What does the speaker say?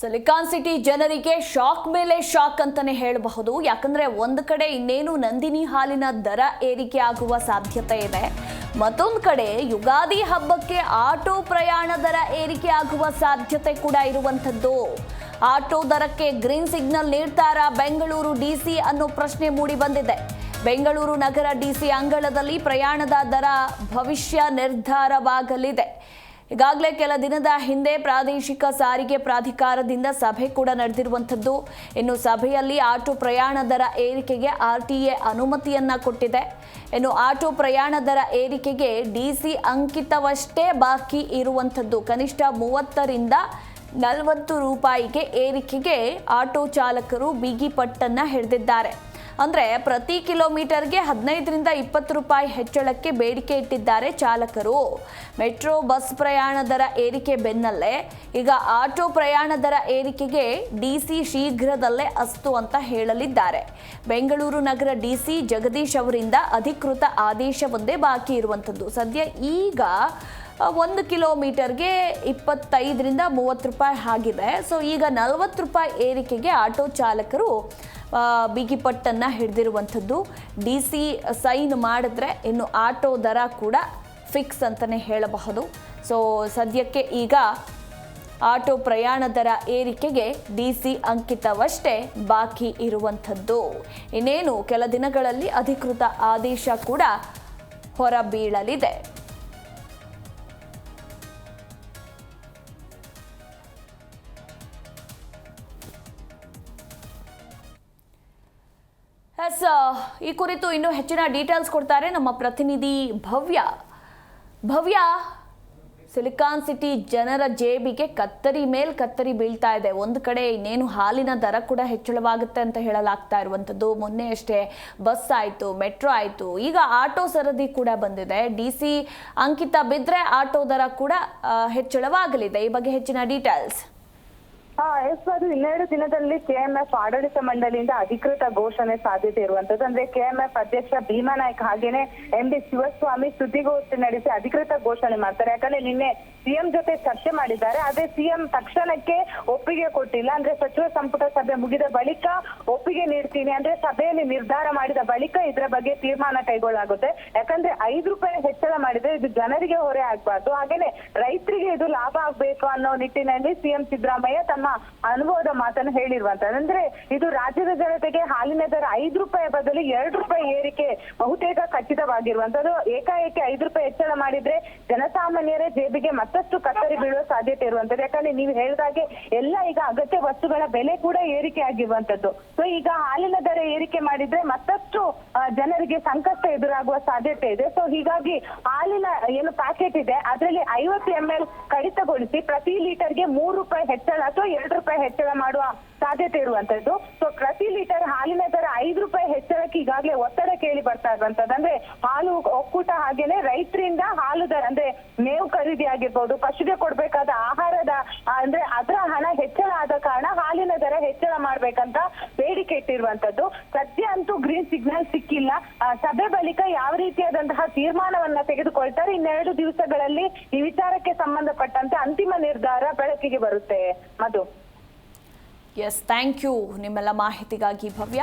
Silicon city ಜನರಿಗೆ shock ಮೇಲೆ shock ಅಂತಾನೆ ಹೇಳಬಹುದು. ಯಾಕಂದ್ರೆ ಒಂದು ಕಡೆ ಇನ್ನೇನು ನಂದಿನಿ ಹಾಲಿನ ದರ ಏರಿಕೆ ಆಗುವ ಸಾಧ್ಯತೆ ಇದೆ. ಮತ್ತೊಂದು ಕಡೆ ಯುಗಾದಿ ಹಬ್ಬಕ್ಕೆ ಆಟೋ ಪ್ರಯಾಣ ದರ ಏರಿಕೆ ಆಗುವ ಸಾಧ್ಯತೆ ಕೂಡ ಇರುವಂಥದ್ದು. ಆಟೋ ದರಕ್ಕೆ ಗ್ರೀನ್ ಸಿಗ್ನಲ್ ನೀಡ್ತಾರಾ ಬೆಂಗಳೂರು ಡಿಸಿ ಅನ್ನೋ ಪ್ರಶ್ನೆ ಮೂಡಿ ಬಂದಿದೆ. ಬೆಂಗಳೂರು ನಗರ ಡಿಸಿ ಅಂಗಳದಲ್ಲಿ ಪ್ರಯಾಣದ ದರ ಭವಿಷ್ಯ ನಿರ್ಧಾರವಾಗಲಿದೆ. ಈಗಾಗಲೇ ಕೆಲ ದಿನದ ಹಿಂದೆ ಪ್ರಾದೇಶಿಕ ಸಾರಿಗೆ ಪ್ರಾಧಿಕಾರದಿಂದ ಸಭೆ ಕೂಡ ನಡೆದಿರುವಂಥದ್ದು. ಇನ್ನು ಸಭೆಯಲ್ಲಿ ಆಟೋ ಪ್ರಯಾಣ ದರ ಏರಿಕೆಗೆ ಆರ್ ಟಿ ಎ ಅನುಮತಿಯನ್ನ ಕೊಟ್ಟಿದೆ. ಇನ್ನು ಆಟೋ ಪ್ರಯಾಣ ದರ ಏರಿಕೆಗೆ ಡಿಸಿ ಅಂಕಿತವಷ್ಟೇ ಬಾಕಿ ಇರುವಂಥದ್ದು. ಕನಿಷ್ಠ ಮೂವತ್ತರಿಂದ ನಲವತ್ತು ರೂಪಾಯಿಗೆ ಏರಿಕೆಗೆ ಆಟೋ ಚಾಲಕರು ಬಿಗಿ ಪಟ್ಟನ್ನ ಹಿಡಿದಿದ್ದಾರೆ. ಅಂದ್ರೆ ಪ್ರತಿ ಕಿಲೋಮೀಟರ್ಗೆ ಹದಿನೈದರಿಂದ ಇಪ್ಪತ್ತು ರೂಪಾಯಿ ಹೆಚ್ಚಳಕ್ಕೆ ಬೇಡಿಕೆ ಇಟ್ಟಿದ್ದಾರೆ ಚಾಲಕರು. ಮೆಟ್ರೋ ಬಸ್ ಪ್ರಯಾಣ ದರ ಏರಿಕೆ ಬೆನ್ನಲ್ಲೇ, ಈಗ ಆಟೋ ಪ್ರಯಾಣ ದರ ಏರಿಕೆಗೆ ಡಿಸಿ ಶೀಘ್ರದಲ್ಲೇ ಅಸ್ತು ಅಂತ ಹೇಳಲಿದ್ದಾರೆ. ಬೆಂಗಳೂರು ನಗರ ಡಿಸಿ ಜಗದೀಶ್ ಅವರಿಂದ ಅಧಿಕೃತ ಆದೇಶವೊಂದೇ ಬಾಕಿ ಇರುವಂಥದ್ದು. ಸದ್ಯ ಈಗ ಒಂದು ಕಿಲೋಮೀಟರ್ಗೆ ಇಪ್ಪತ್ತೈದರಿಂದ ಮೂವತ್ತು ರೂಪಾಯಿ ಆಗಿದೆ. ಸೊ, ಈಗ ನಲವತ್ತು ರೂಪಾಯಿ ಏರಿಕೆಗೆ ಆಟೋ ಚಾಲಕರು ಬಿಗಿಪಟ್ಟನ್ನು ಹಿಡಿದಿರುವಂಥದ್ದು. ಡಿ ಸಿ ಸೈನ್ ಮಾಡಿದ್ರೆ ಇನ್ನು ಆಟೋ ದರ ಕೂಡ ಫಿಕ್ಸ್ ಅಂತಲೇ ಹೇಳಬಹುದು. ಸೊ, ಸದ್ಯಕ್ಕೆ ಈಗ ಆಟೋ ಪ್ರಯಾಣ ದರ ಏರಿಕೆಗೆ ಡಿ ಸಿ ಅಂಕಿತವಷ್ಟೇ ಬಾಕಿ ಇರುವಂಥದ್ದು. ಇನ್ನೇನು, ಕೆಲ ದಿನಗಳಲ್ಲಿ ಅಧಿಕೃತ ಆದೇಶ ಕೂಡ ಹೊರಬೀಳಲಿದೆ. ಎಸ್ ಈ ಕುರಿತು ಇನ್ನೂ ಹೆಚ್ಚಿನ ಡೀಟೇಲ್ಸ್ ಕೊಡ್ತಾರೆ ನಮ್ಮ ಪ್ರತಿನಿಧಿ ಭವ್ಯ. ಭವ್ಯ ಸಿಲಿಕಾನ್ ಸಿಟಿ ಜನರ ಜೇಬಿಗೆ ಕತ್ತರಿ ಮೇಲ್ ಕತ್ತರಿ ಬೀಳ್ತಾ ಇದೆ. ಒಂದು ಕಡೆ ಇನ್ನೇನು ಹಾಲಿನ ದರ ಕೂಡ ಹೆಚ್ಚಳವಾಗುತ್ತೆ ಅಂತ ಹೇಳಲಾಗ್ತಾ ಇರುವಂಥದ್ದು. ಮೊನ್ನೆ ಅಷ್ಟೇ ಬಸ್ ಆಯಿತು, ಮೆಟ್ರೋ ಆಯಿತು, ಈಗ ಆಟೋ ಸರದಿ ಕೂಡ ಬಂದಿದೆ. ಡಿ ಸಿ ಅಂಕಿತ ಬಿದ್ದರೆ ಆಟೋ ದರ ಕೂಡ ಹೆಚ್ಚಳವಾಗಲಿದೆ. ಈ ಬಗ್ಗೆ ಹೆಚ್ಚಿನ ಡೀಟೇಲ್ಸ್ ಎಸ್ ಅದು ಇನ್ನೆರಡು ದಿನದಲ್ಲಿ ಕೆಎಂಎಫ್ ಆಡಳಿತ ಮಂಡಳಿಯಿಂದ ಅಧಿಕೃತ ಘೋಷಣೆ ಸಾಧ್ಯತೆ ಇರುವಂತದ್ದು ಅಂದ್ರೆ ಕೆಎಂಎಫ್ ಅಧ್ಯಕ್ಷ ಭೀಮಾ ನಾಯ್ಕ್ ಹಾಗೇನೆ ಎಂ ಡಿ ಶಿವಸ್ವಾಮಿ ಸುದ್ದಿಗೋಷ್ಠಿ ನಡೆಸಿ ಅಧಿಕೃತ ಘೋಷಣೆ ಮಾಡ್ತಾರೆ. ಯಾಕಂದ್ರೆ ನಿನ್ನೆ ಸಿಎಂ ಜೊತೆ ಚರ್ಚೆ ಮಾಡಿದ್ದಾರೆ. ಆದ್ರೆ ಸಿಎಂ ತಕ್ಷಣಕ್ಕೆ ಒಪ್ಪಿಗೆ ಕೊಟ್ಟಿಲ್ಲ. ಅಂದ್ರೆ ಸಚಿವ ಸಂಪುಟ ಸಭೆ ಮುಗಿದ ಬಳಿಕ ಒಪ್ಪಿಗೆ ನೀಡ್ತೀನಿ. ಅಂದ್ರೆ ಸಭೆಯಲ್ಲಿ ನಿರ್ಧಾರ ಮಾಡಿದ ಬಳಿಕ ಇದರ ಬಗ್ಗೆ ತೀರ್ಮಾನ ಕೈಗೊಳ್ಳಲಾಗುತ್ತೆ ಯಾಕಂದ್ರೆ ಐದು ರೂಪಾಯಿ ಹೆಚ್ಚಳ ಮಾಡಿದ್ರೆ ಇದು ಜನರಿಗೆ ಹೊರೆ ಆಗ್ಬಾರ್ದು. ಹಾಗೇನೆ ರೈತರಿಗೆ ಇದು ಲಾಭ ಆಗ್ಬೇಕು ಅನ್ನೋ ನಿಟ್ಟಿನಲ್ಲಿ ಸಿಎಂ ಸಿದ್ದರಾಮಯ್ಯ ತಮ್ಮ ಅನುಭವದ ಮಾತನ್ನು ಹೇಳಿರುವಂತದ್ದು ಅಂದ್ರೆ ಇದು ರಾಜ್ಯದ ಜನತೆಗೆ ಹಾಲಿನ ದರ ಐದು ರೂಪಾಯಿ ಬದಲು ಎರಡು ರೂಪಾಯಿ ಏರಿಕೆ ಬಹುತೇಕ ಖಚಿತವಾಗಿರುವಂತದ್ದು. ಏಕಾಏಕಿ ಐದು ರೂಪಾಯಿ ಹೆಚ್ಚಳ ಮಾಡಿದ್ರೆ ಜನಸಾಮಾನ್ಯರ ಜೇಬಿಗೆ ಮತ್ತಷ್ಟು ಕತ್ತರಿ ಬೀಳುವ ಸಾಧ್ಯತೆ ಇರುವಂತದ್ದು ಯಾಕಂದ್ರೆ ನೀವು ಹೇಳಿದಾಗೆ ಎಲ್ಲ ಈಗ ಅಗತ್ಯ ವಸ್ತುಗಳ ಬೆಲೆ ಕೂಡ ಏರಿಕೆ ಆಗಿರುವಂತದ್ದು ಸೊ ಈಗ ಹಾಲಿನ ದರ ಏರಿಕೆ ಮಾಡಿದ್ರೆ ಮತ್ತಷ್ಟು ಜನರಿಗೆ ಸಂಕಷ್ಟ ಎದುರಾಗುವ ಸಾಧ್ಯತೆ ಇದೆ. ಸೊ ಹೀಗಾಗಿ ಹಾಲಿನ ಏನು ಪ್ಯಾಕೆಟ್ ಇದೆ, ಅದರಲ್ಲಿ ಐವತ್ತು ಎಂ ಎಲ್ ಕಡಿತಗೊಳಿಸಿ ಪ್ರತಿ ಲೀಟರ್ಗೆ ಮೂರು ರೂಪಾಯಿ ಹೆಚ್ಚಳ ಅಥವಾ ಎರಡು ರೂಪಾಯಿ ಹೆಚ್ಚಳ ಮಾಡುವ ಸಾಧ್ಯತೆ ಇರುವಂತದ್ದು ಸೊ ಪ್ರತಿ ಲೀಟರ್ ಹಾಲಿನ ದರ ಐದು ಹೆಚ್ಚಳಕ್ಕೆ ಈಗಾಗಲೇ ಒತ್ತಡ ಕೇಳಿ ಬರ್ತಾ ಇರುವಂತದ್ದು. ಅಂದ್ರೆ ಹಾಲು ಒಕ್ಕೂಟ ಹಾಗೇನೆ ರೈತರಿಂದ ಹಾಲು ದರ ಅಂದ್ರೆ ಮೇವು ಖರೀದಿ ಆಗಿರ್ಬೋದು, ಪಶುಗೆ ಕೊಡ್ಬೇಕಾದ ಆಹಾರದ ಅಂದ್ರೆ ಅದರ ಹಣ ಹೆಚ್ಚಳ ಆದ ಕಾರಣ ಹಾಲಿನ ದರ ಹೆಚ್ಚಳ ಮಾಡ್ಬೇಕಂತ ಬೇಡಿಕೆ ಇಟ್ಟಿರುವಂತದ್ದು. ಸದ್ಯ ಅಂತೂ ಗ್ರೀನ್ ಸಿಗ್ನಲ್ ಸಿಕ್ಕಿಲ್ಲ. ಸಭೆ ಬಳಿಕ ಯಾವ ರೀತಿಯಾದಂತಹ ತೀರ್ಮಾನವನ್ನ ತೆಗೆದುಕೊಳ್ತಾರೆ, ಇನ್ನೆರಡು ದಿವಸಗಳಲ್ಲಿ ಈ ವಿಚಾರಕ್ಕೆ ಸಂಬಂಧಪಟ್ಟಂತೆ ಅಂತಿಮ ನಿರ್ಧಾರ ಬೆಳಕಿಗೆ ಬರುತ್ತೆ. ಮಧು. ಎಸ್ ಥ್ಯಾಂಕ್ ಯು ನಿಮ್ಮೆಲ್ಲ ಮಾಹಿತಿಗಾಗಿ ಭವ್ಯ.